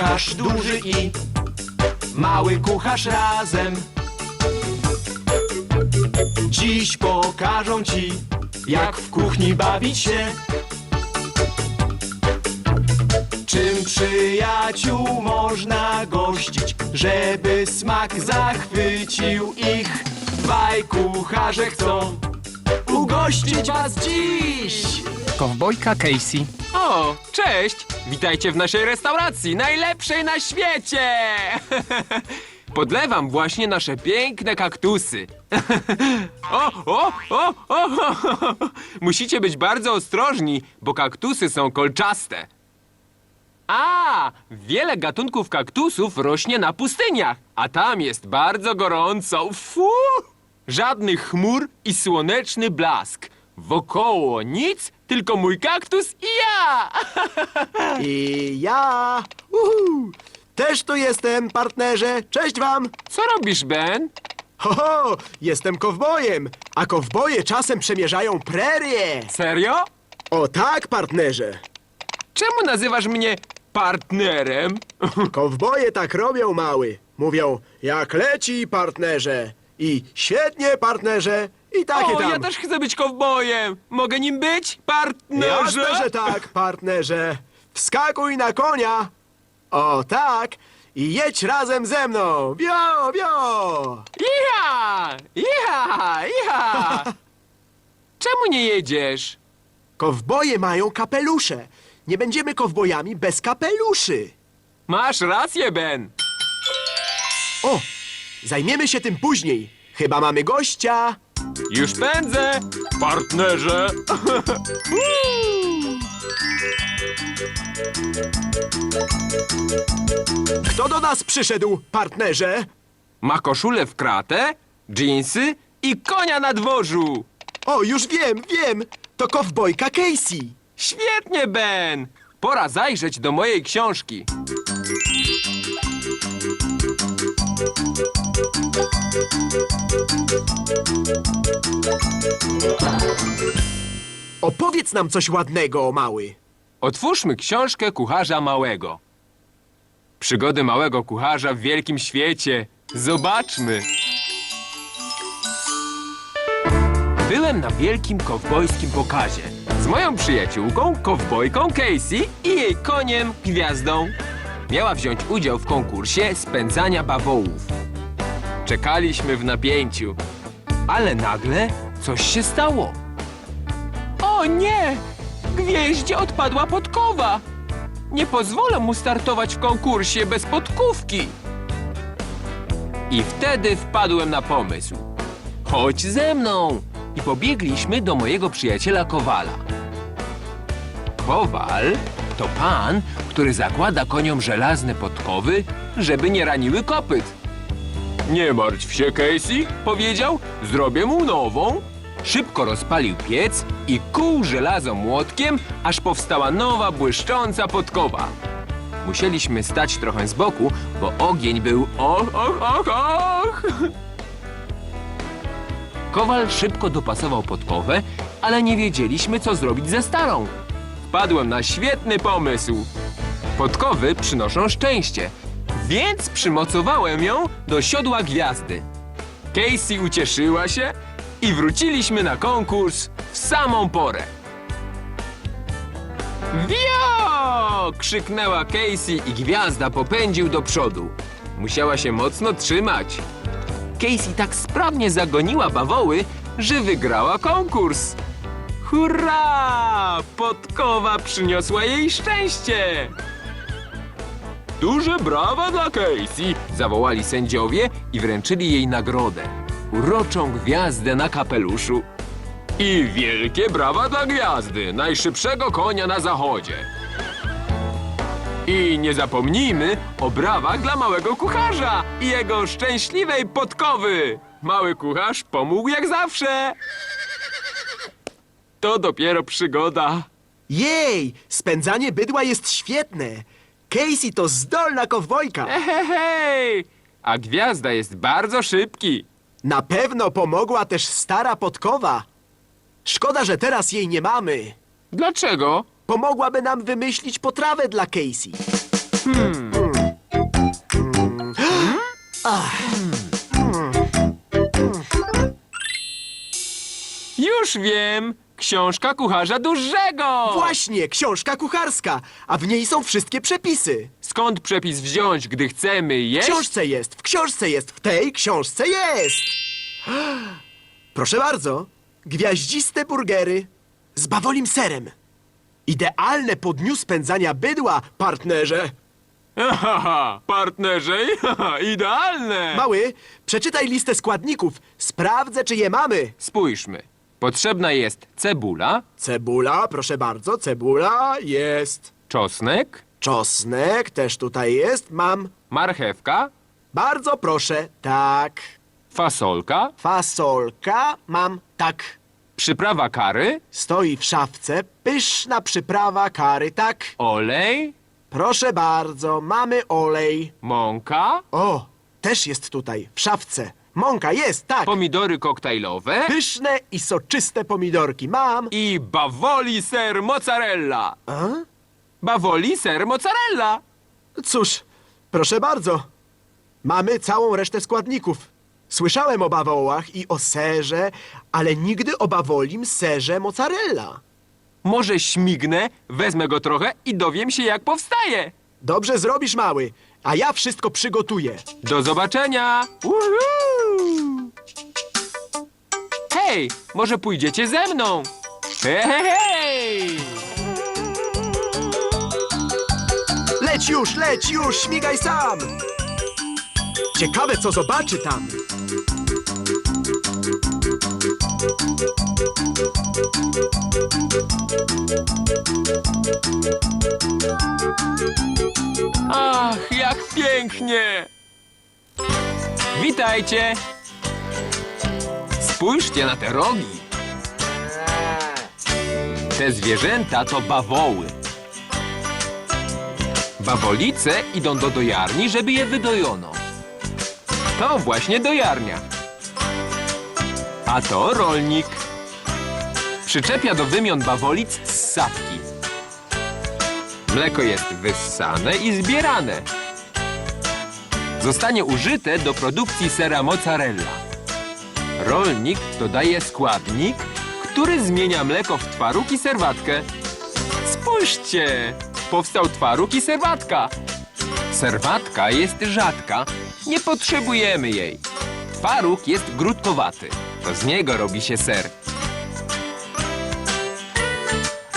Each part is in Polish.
kucharz duży i mały kucharz razem. Dziś pokażą ci, jak w kuchni bawić się. Czym przyjaciół można gościć, żeby smak zachwycił ich? Dwaj kucharze chcą ugościć was dziś! Kowbojka Casey. O, cześć! Witajcie w naszej restauracji, najlepszej na świecie! Podlewam właśnie nasze piękne kaktusy. O, o, o, o! Musicie być bardzo ostrożni, bo kaktusy są kolczaste. A, wiele gatunków kaktusów rośnie na pustyniach, a tam jest bardzo gorąco. Fu! Żadnych chmur i słoneczny blask. Wokoło nic, tylko mój kaktus i ja! I ja. Uhu. Też tu jestem, partnerze. Cześć wam. Co robisz, Ben? Ho, ho, jestem kowbojem, a kowboje czasem przemierzają prerie. Serio? O tak, partnerze. Czemu nazywasz mnie partnerem? Kowboje tak robią, mały. Mówią, jak leci, partnerze. I świetnie, partnerze. I takie o, tam. ja też chcę być kowbojem. Mogę nim być, partnerze? Jasne, że tak, partnerze. Wskakuj na konia. O tak. I jedź razem ze mną. Bio, bio. Iha! Iha! Iha! Czemu nie jedziesz? Kowboje mają kapelusze. Nie będziemy kowbojami bez kapeluszy. Masz rację, Ben. O, zajmiemy się tym później. Chyba mamy gościa. Już pędzę, partnerze. Kto do nas przyszedł, partnerze? Ma koszulę w kratę, dżinsy i konia na dworzu. O, już wiem, wiem. To kowbojka Casey. Świetnie, Ben. Pora zajrzeć do mojej książki. Opowiedz nam coś ładnego, mały. Otwórzmy książkę kucharza małego. Przygody małego kucharza w wielkim świecie. Zobaczmy. Byłem na wielkim kowbojskim pokazie z moją przyjaciółką, kowbojką Casey i jej koniem Gwiazdą. Miała wziąć udział w konkursie spędzania bawołów. Czekaliśmy w napięciu, ale nagle coś się stało. O nie! Gwieździe odpadła podkowa! Nie pozwolę mu startować w konkursie bez podkówki! I wtedy wpadłem na pomysł. Chodź ze mną! I pobiegliśmy do mojego przyjaciela Kowala. Kowal to pan, który zakłada koniom żelazne podkowy, żeby nie raniły kopyt. Nie martw się, Casey, powiedział. Zrobię mu nową. Szybko rozpalił piec i kuł żelazo młotkiem, aż powstała nowa, błyszcząca podkowa. Musieliśmy stać trochę z boku, bo ogień był och, och, och, och. Kowal szybko dopasował podkowę, ale nie wiedzieliśmy, co zrobić ze starą. Wpadłem na świetny pomysł. Podkowy przynoszą szczęście, więc przymocowałem ją do siodła gwiazdy. Casey ucieszyła się i wróciliśmy na konkurs w samą porę. Wio! krzyknęła Casey i gwiazda popędził do przodu. Musiała się mocno trzymać. Casey tak sprawnie zagoniła bawoły, że wygrała konkurs. Hurra! Podkowa przyniosła jej szczęście! Duże brawa dla Casey! Zawołali sędziowie i wręczyli jej nagrodę. Uroczą gwiazdę na kapeluszu. I wielkie brawa dla gwiazdy, najszybszego konia na zachodzie. I nie zapomnijmy o brawach dla małego kucharza i jego szczęśliwej podkowy. Mały kucharz pomógł jak zawsze. To dopiero przygoda. Jej, spędzanie bydła jest świetne. Casey to zdolna kowbojka. Hej, a gwiazda jest bardzo szybki. Na pewno pomogła też stara podkowa. Szkoda, że teraz jej nie mamy. Dlaczego? Pomogłaby nam wymyślić potrawę dla Casey. Hmm. Hmm. Hmm. Już wiem! Książka kucharza dużego! Właśnie, książka kucharska, a w niej są wszystkie przepisy. Skąd przepis wziąć, gdy chcemy W jeść? książce jest, w książce jest, w tej książce jest. Proszę bardzo, gwiaździste burgery z bawolim serem. Idealne po dniu spędzania bydła, partnerze. Haha, partnerze, haha, idealne! Mały, przeczytaj listę składników. Sprawdzę, czy je mamy. Spójrzmy. Potrzebna jest cebula, Cebula, proszę bardzo, cebula jest. czosnek, Czosnek też tutaj jest, mam. marchewka, Bardzo proszę, tak. fasolka, Fasolka, mam, tak. przyprawa kary, Stoi w szafce pyszna przyprawa kary, tak. olej, Proszę bardzo, mamy olej. mąka, O, też jest tutaj, w szafce. Mąka jest, tak. pomidory koktajlowe Pyszne i soczyste pomidorki mam. i bawoli ser mozzarella. A? Bawoli ser mozzarella. Cóż, proszę bardzo. Mamy całą resztę składników. Słyszałem o bawołach i o serze, ale nigdy o bawolim serze mozzarella. Może śmignę, wezmę go trochę i dowiem się, jak powstaje. Dobrze zrobisz, mały, a ja wszystko przygotuję. Do zobaczenia! Woohoo! Hej, może pójdziecie ze mną? Hej, hej, hej! Leć już, leć już, śmigaj sam! Ciekawe, co zobaczy tam. Ach, jak pięknie! Witajcie! Spójrzcie na te rogi. Te zwierzęta to bawoły. Bawolice idą do dojarni, żeby je wydojono. To właśnie dojarnia. A to rolnik. Przyczepia do wymion bawolic ssawki. Mleko jest wyssane i zbierane. Zostanie użyte do produkcji sera mozzarella. Rolnik dodaje składnik, który zmienia mleko w twaróg i serwatkę. Spójrzcie! Powstał twaróg i serwatka. Serwatka jest rzadka, nie potrzebujemy jej. Twaróg jest grudkowaty, to z niego robi się ser.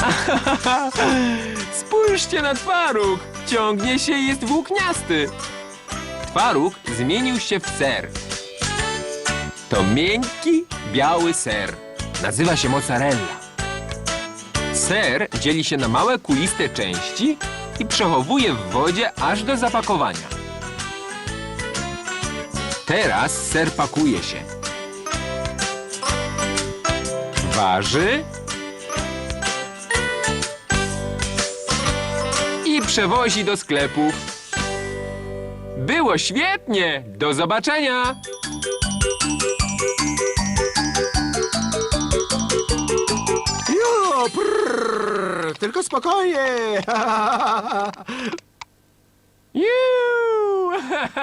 Spójrzcie na twaróg! Ciągnie się i jest włókniasty. Twaróg zmienił się w ser. To miękki, biały ser. Nazywa się mozzarella. Ser dzieli się na małe kuliste części i przechowuje w wodzie aż do zapakowania. Teraz ser pakuje się. Waży i przewozi do sklepów. Było świetnie! Do zobaczenia! Prrr, tylko spokojnie. Juuu!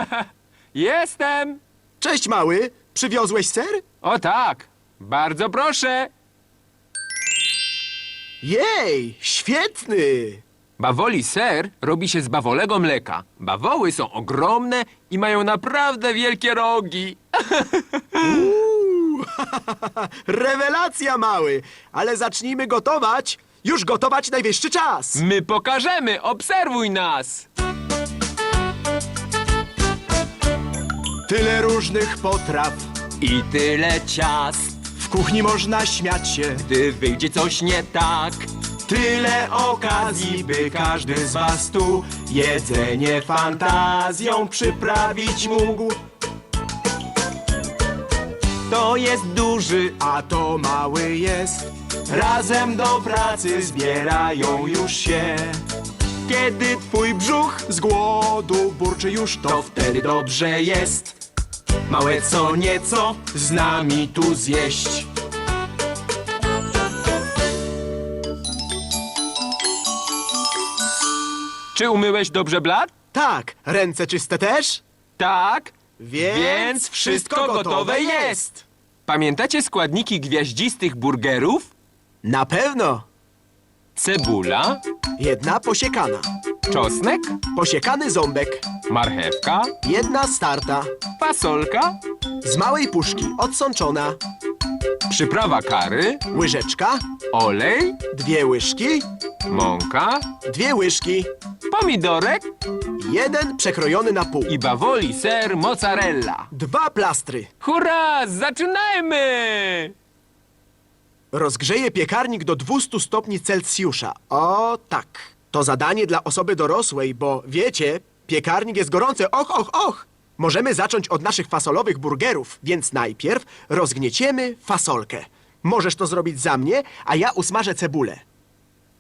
Jestem! Cześć, mały. Przywiozłeś ser? O tak! Bardzo proszę! Jej, świetny. Bawoli ser robi się z bawolego mleka. Bawoły są ogromne i mają naprawdę wielkie rogi. Rewelacja, mały. Ale zacznijmy gotować. Już gotować najwyższy czas. My pokażemy, obserwuj nas! Tyle różnych potraw. I tyle ciast, W kuchni można śmiać się. gdy wyjdzie coś nie tak. Tyle okazji, by każdy z was tu jedzenie fantazją przyprawić mógł. To jest duży, A to mały jest. Razem do pracy zbierają już się. kiedy twój brzuch Z głodu burczy już to wtedy dobrze jest. Małe co nieco z nami tu zjeść. Czy umyłeś dobrze blat? Tak, ręce czyste też? Tak. Więc, Więc wszystko gotowe jest. Pamiętacie składniki gwiaździstych burgerów? Na pewno. Cebula, Jedna posiekana. czosnek, Posiekany ząbek. marchewka, Jedna starta. fasolka, Z małej puszki odsączona. przyprawa kary, Łyżeczka. olej, Dwie łyżki. mąka, Dwie łyżki. pomidorek Jeden przekrojony na pół. i bawoli ser mozzarella. Dwa plastry. Hurra, zaczynajmy! Rozgrzeję piekarnik do 200 stopni Celsjusza. O tak. To zadanie dla osoby dorosłej, bo wiecie, piekarnik jest gorący. Och, och, och. Możemy zacząć od naszych fasolowych burgerów, więc najpierw rozgnieciemy fasolkę. Możesz to zrobić za mnie, a ja usmażę cebulę.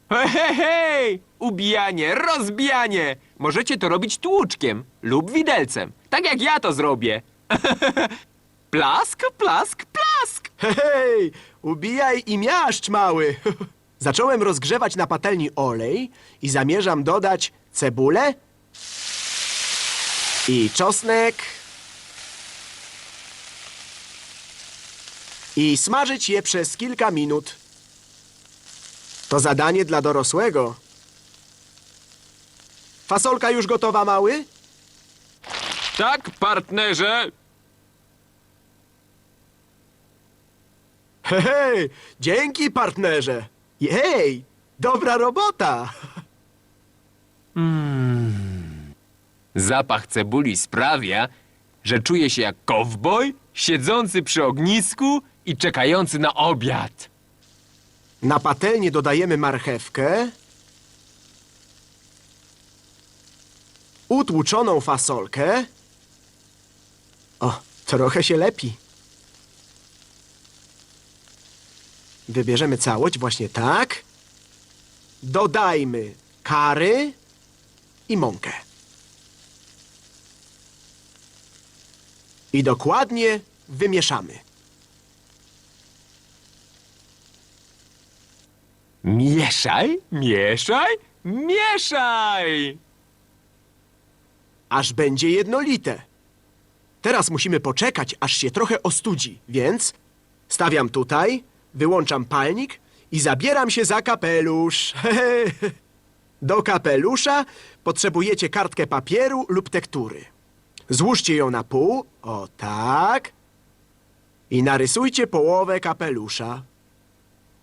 Hej, hej, hej! Ubijanie, rozbijanie! Możecie to robić tłuczkiem lub widelcem, tak jak ja to zrobię. plask, plask! Hej, ubijaj i miaszcz, mały. Zacząłem rozgrzewać na patelni olej i zamierzam dodać cebulę i czosnek i smażyć je przez kilka minut. To zadanie dla dorosłego. Fasolka już gotowa, mały? Tak, partnerze! Hej, dzięki, partnerze. Jej, dobra robota. Zapach cebuli sprawia, że czuję się jak kowboj, siedzący przy ognisku i czekający na obiad. Na patelnię dodajemy marchewkę, utłuczoną fasolkę. O, trochę się lepi. Wybierzemy całość właśnie tak. Dodajmy kary i mąkę. I dokładnie wymieszamy. Mieszaj, mieszaj, mieszaj! aż będzie jednolite. Teraz musimy poczekać, aż się trochę ostudzi, więc stawiam tutaj, wyłączam palnik i zabieram się za kapelusz. Do kapelusza potrzebujecie kartkę papieru lub tektury. Złóżcie ją na pół, o tak, i narysujcie połowę kapelusza.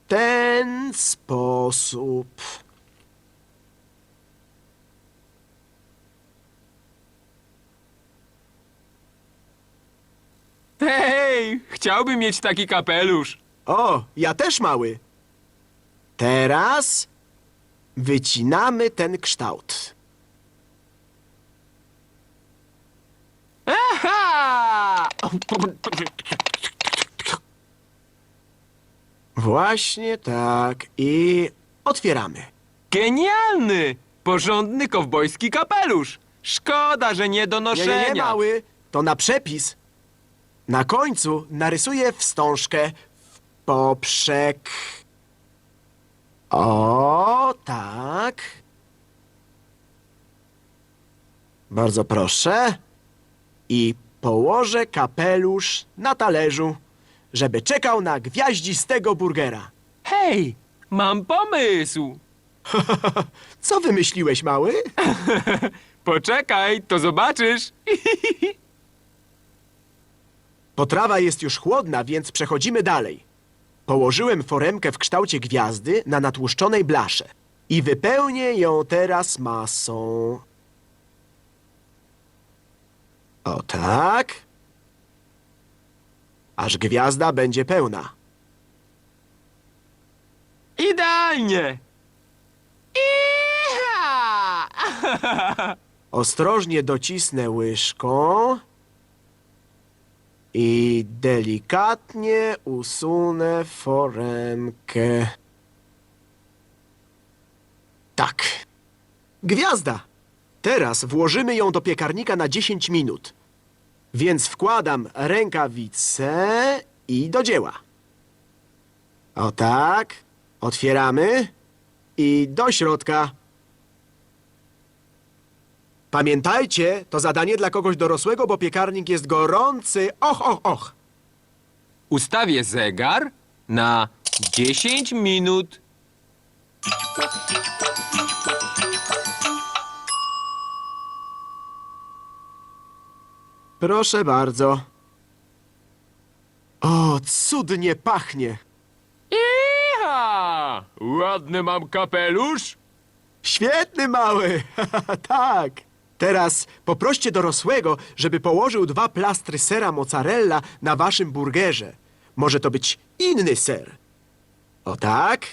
Ten sposób. Hej, chciałbym mieć taki kapelusz. O, ja też mały. Teraz wycinamy ten kształt. Aha! Właśnie tak. I otwieramy. Genialny! Porządny kowbojski kapelusz. Szkoda, że nie do Nie, noszenia. nie, nie, mały. To na przepis. Na końcu narysuję wstążkę poprzek. O, tak. Bardzo proszę. I położę kapelusz na talerzu, żeby czekał na gwiaździstego burgera. Hej, mam pomysł. Co wymyśliłeś, mały? Poczekaj, to zobaczysz. Potrawa jest już chłodna, więc przechodzimy dalej. Położyłem foremkę w kształcie gwiazdy na natłuszczonej blasze i wypełnię ją teraz masą. O tak. Aż gwiazda będzie pełna. Idealnie. Iha! Ostrożnie docisnę łyżką i delikatnie usunę foremkę. Tak. Gwiazda! Teraz włożymy ją do piekarnika na 10 minut. Więc wkładam rękawice i do dzieła. O tak. Otwieramy i do środka. Pamiętajcie, to zadanie dla kogoś dorosłego, bo piekarnik jest gorący. Och, och, och. Ustawię zegar na 10 minut. Proszę bardzo. O, cudnie pachnie. Iha! Ładny mam kapelusz. Świetny mały! tak! Teraz poproście dorosłego, żeby położył dwa plastry sera mozzarella na waszym burgerze. Może to być inny ser. O tak.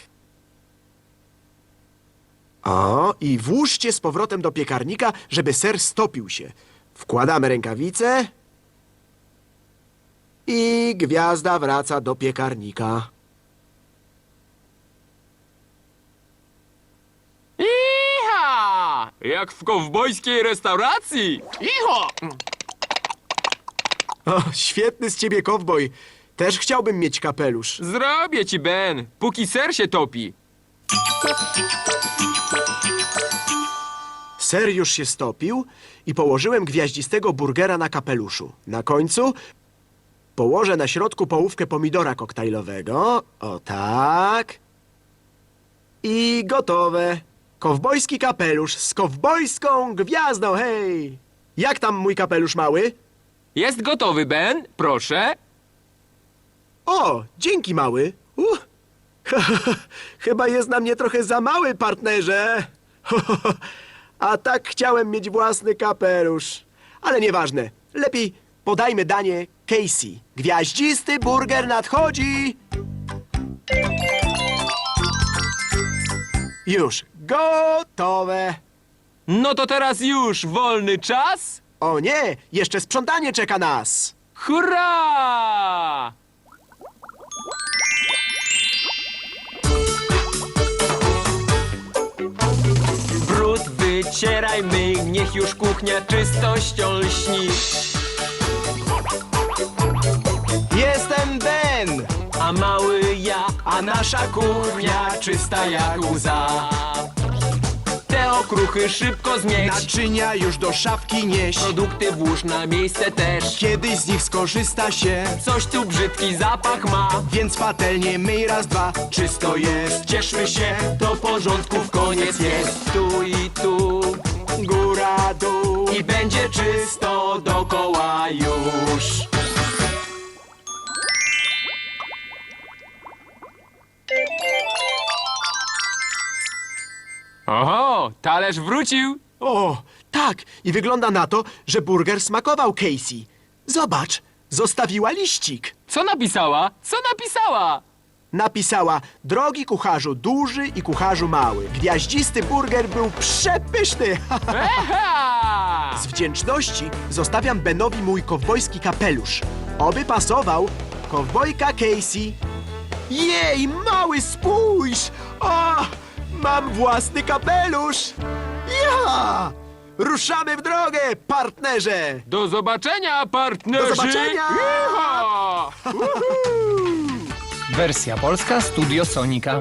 O, i włóżcie z powrotem do piekarnika, żeby ser stopił się. Wkładamy rękawice. I gwiazda wraca do piekarnika. Iha! Jak w kowbojskiej restauracji. Iho! O, świetny z ciebie kowboj. Też chciałbym mieć kapelusz. Zrobię ci, Ben, póki ser się topi. Ser już się stopił i położyłem gwiaździstego burgera na kapeluszu. Na końcu położę na środku połówkę pomidora koktajlowego. O tak. I gotowe. Kowbojski kapelusz z kowbojską gwiazdą, hej! Jak tam mój kapelusz mały? Jest gotowy, Ben, proszę. O, dzięki mały. Uh. Chyba jest na mnie trochę za mały, partnerze. A tak chciałem mieć własny kapelusz. Ale nieważne. Lepiej podajmy danie Casey. Gwiaździsty burger nadchodzi. Już gotowe. No to teraz już wolny czas. O nie, jeszcze sprzątanie czeka nas. Hurra! Brud wycieraj myj, niech już kuchnia czystością lśni. Jestem Ben, A mały ja, a nasza kuchnia czysta jak łza. te okruchy szybko zmieć. Naczynia już do szafki nieś, Produkty włóż na miejsce też. kiedyś z nich skorzysta się. Coś tu brzydki zapach ma. Więc patelnie myj raz, dwa, czysto jest, cieszmy się, Do porządków koniec jest. Tu i tu. góra, dół. I będzie czysto dokoła już. Oho, talerz wrócił. O, tak. I wygląda na to, że burger smakował Casey. Zobacz, zostawiła liścik. Co napisała? Co napisała? Napisała, drogi kucharzu duży i kucharzu mały. Gwiaździsty burger był przepyszny. Eha! Z wdzięczności zostawiam Benowi mój kowbojski kapelusz. Oby pasował kowbojka Casey. Jej, mały, spójrz! O, mam własny kapelusz! Ja! Ruszamy w drogę, partnerze! Do zobaczenia, partnerzy! Do zobaczenia! Wersja polska Studio Sonika.